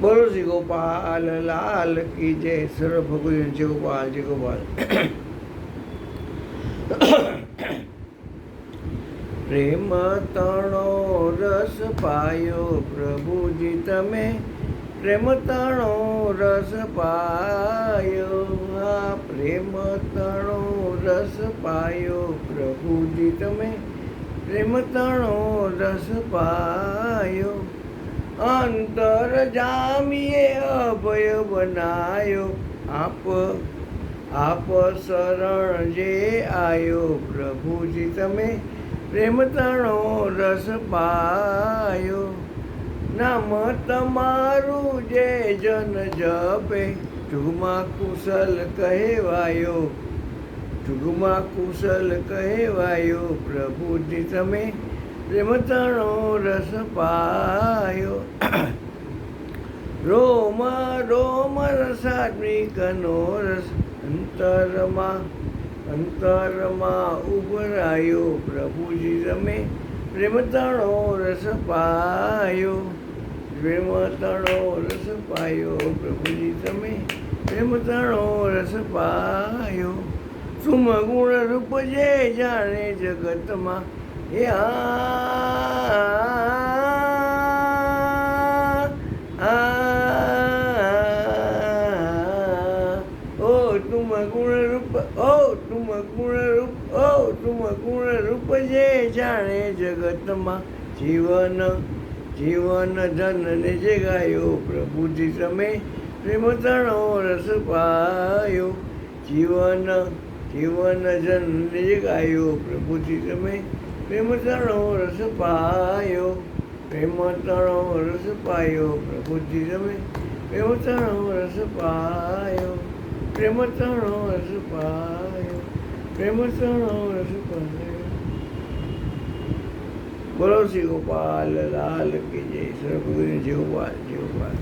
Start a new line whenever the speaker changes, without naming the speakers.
બોલો શ્રી ગોપાલ, લાલ કી જય સર્વ ભગવાન જય ગોપાલ જય ગોપાલ. પ્રેમ તણો રસ પાયો પ્રભુજી તમે, પ્રેમ તણો રસ પાયો, આ પ્રેમ તણો રસ પાયો પ્રભુજી તમે, પ્રેમ તણો રસ પાયો. અંતર જામીએ અભય બનાયો. આપ આપ શરણ જે આયો પ્રભુજી, તમે પ્રેમ તણો રસ પાયો. નામ તમારું જે જન જપે જુગમાં કુશલ કહેવાયો. જુગમાં કુશલ કહેવાયો પ્રભુજી, તમે પ્રેમ તણો રસ પાયો. રોમ રોમ રસાત્મિકનો રસ અંતરમાં અંતરમાં ઉભરાયો. પ્રભુજી તમે પ્રેમતણો રસ પાયો. પ્રેમતણો રસ પાયો. પ્રભુજી તમે પ્રેમતણો રસ પાયો. સુમ ગુણ રૂપ જે જાણે જગતમાં, એ આ ઓ તુમ ગુણ રૂપ ઓ તું ગુણ રૂપ ઓ તું ગુણ રૂપ જે જાણે જગતમાં જીવન જીવન ધનને જે ગાયો પ્રભુજી તમે પ્રેમતણો રસ પાયો જીવન જીવન જનને જે ગાયો પ્રભુજી તમે પ્રેમતણો રસ પાયો પ્રેમતણો રસ પાયો પ્રભુજી તમે પ્રેમતણો રસ પાયો. પ્રેમ તણો રસ પાયો. પ્રેમ તણો રસ પાયો બોલો શ્રી ગોપાલ લાલ કે જય. સર્વગુરુ જય ગોપાલ જય ગોપાલ.